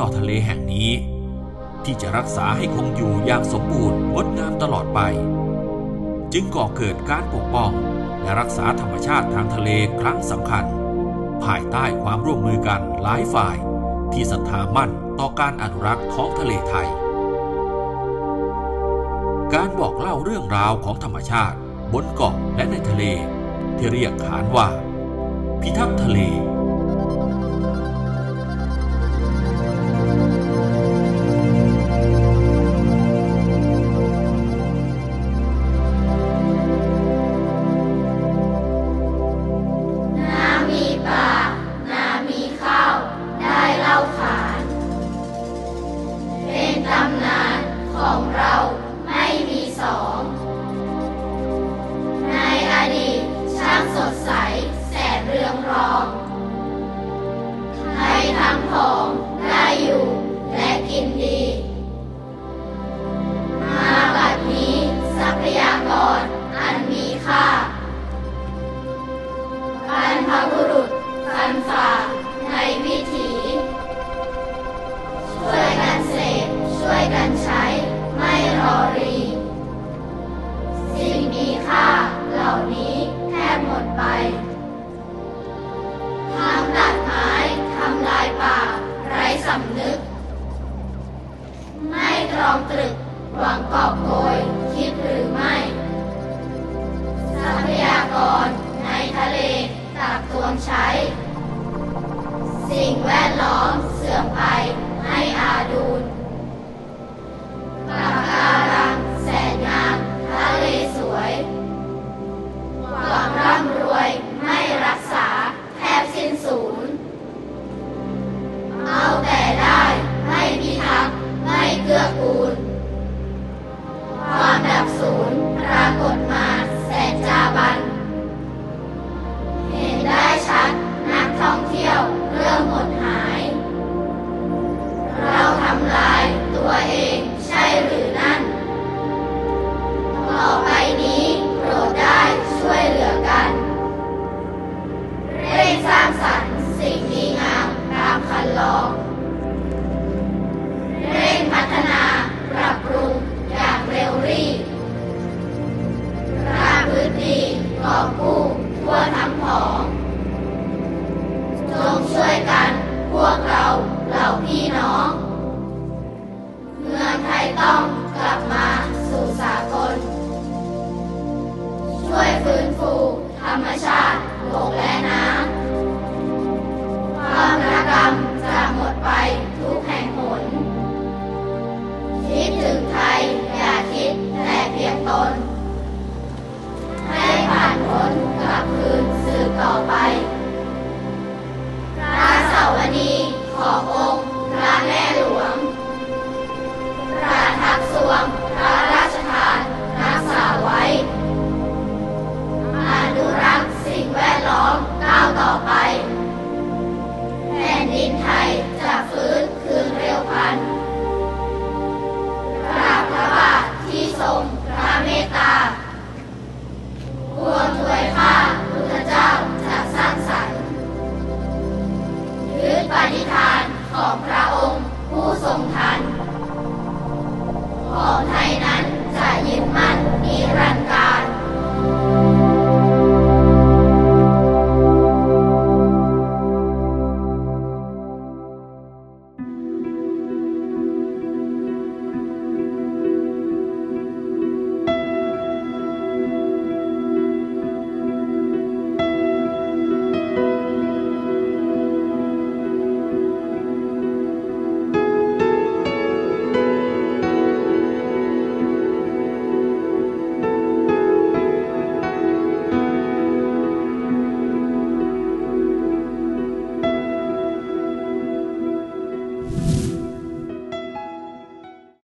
ต่อทะเลแห่งนี้ ที่จะรักษาให้คงอยู่อย่างสมบูรณ์งดงามตลอดไป จึงก่อเกิดการปกป้องและรักษาธรรมชาติทางทะเลครั้งสำคัญ ภายใต้ความร่วมมือกันหลายฝ่าย ที่ศรัทธามั่นต่อการอนุรักษ์ท้องทะเลไทย การบอกเล่าเรื่องราวของธรรมชาติ บนเกาะและในทะเล ที่เรียกขานว่า พิทักษ์ทะเล in the 广告。 ทุกแห่งหนคิดถึงใครอย่าคิดแต่เพียงตน ให้ผ่านพ้น